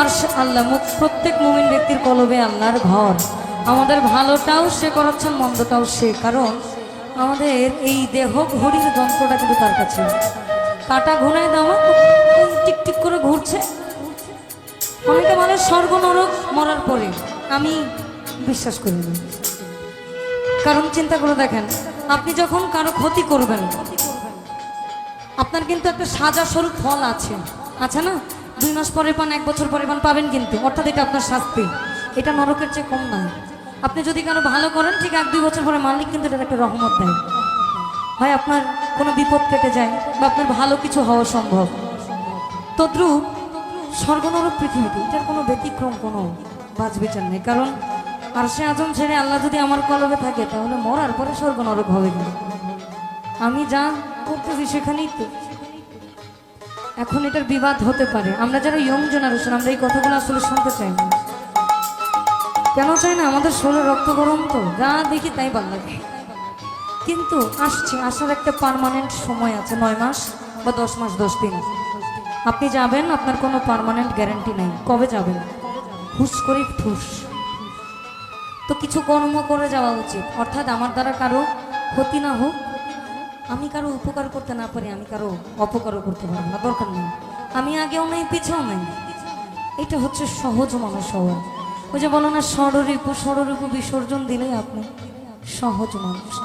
আর আল্লাহ প্রত্যেক মুমিন ব্যক্তির কলবে আল্লাহর ঘর। আমাদের ভালোটাও সে করাচ্ছেন, মন্দটাও সে, কারণ আমাদের এই দেহ ঘড়ির যন্ত্রটা কিন্তু তার কাছে। কাটা ঘুরায় দামা টিকটিক করে ঘুরছে। অনেকে বলে স্বর্গ নরক মরার পরে। আমি বিশ্বাস করি না। কারণ চিন্তা করে দেখেন, আপনি যখন কারও ক্ষতি করবেন, আপনার কিন্তু একটা সাজা স্বরূপ ফল আছে। আছে না? দুই মাস পরে পান, এক বছর পরে পান, পাবেন কিন্তু। অর্থাৎ এটা আপনার শাস্তি। এটা নরকের চেয়ে কম না আপনি যদি কেন ভালো করেন, ঠিক এক দুই বছর পরে মালিক কিন্তু এটা একটা রহমত দেয়। হয় আপনার কোনো বিপদ কেটে যায় বা আপনার ভালো কিছু হওয়া সম্ভব। তদ্রুপ স্বর্গনরক পৃথিবীতে এটার কোনো ব্যতিক্রম, কোনো বাজ বিচার নেই। কারণ আর সে আজম ছেড়ে আল্লাহ যদি আমার কলবে থাকে, তাহলে মরার পরে স্বর্গনরক হবে আমি যা করতেছি সেখানেই তো। এখন এটার বিবাদ হতে পারে। আমরা যারা ইয়ং জেনারেশন আমরা এই কথাগুলো আসলে শুনতে চাই না। কেন চাই না? আমাদের শরীরে রক্ত গরম তো। যা দেখি তাই ভালো লাগে। কিন্তু আসছে, আসার একটা পার্মানেন্ট সময় আছে, নয় মাস বা দশ মাস, দশ দিন। আপনি যাবেন, আপনার কোনো পার্মানেন্ট গ্যারান্টি নেই। কবে যাবেন? হুস করে ঠুস। তো কিছু কর্ম করে যাওয়া উচিত। অর্থাৎ আমার দ্বারা কারও ক্ষতি না হোক আমি কারও উপকার করতে না পারি, আমি কারও অপকারও করতে পারব না, দরকার নেই। আমি আগেও নেই, পিছেও নেই। এটা হচ্ছে সহজ মানুষ হওয়া ওই যে বলো না, ষড়রূপ ষড়রূপ বিসর্জন দিলেই আপনি সহজ মানুষ।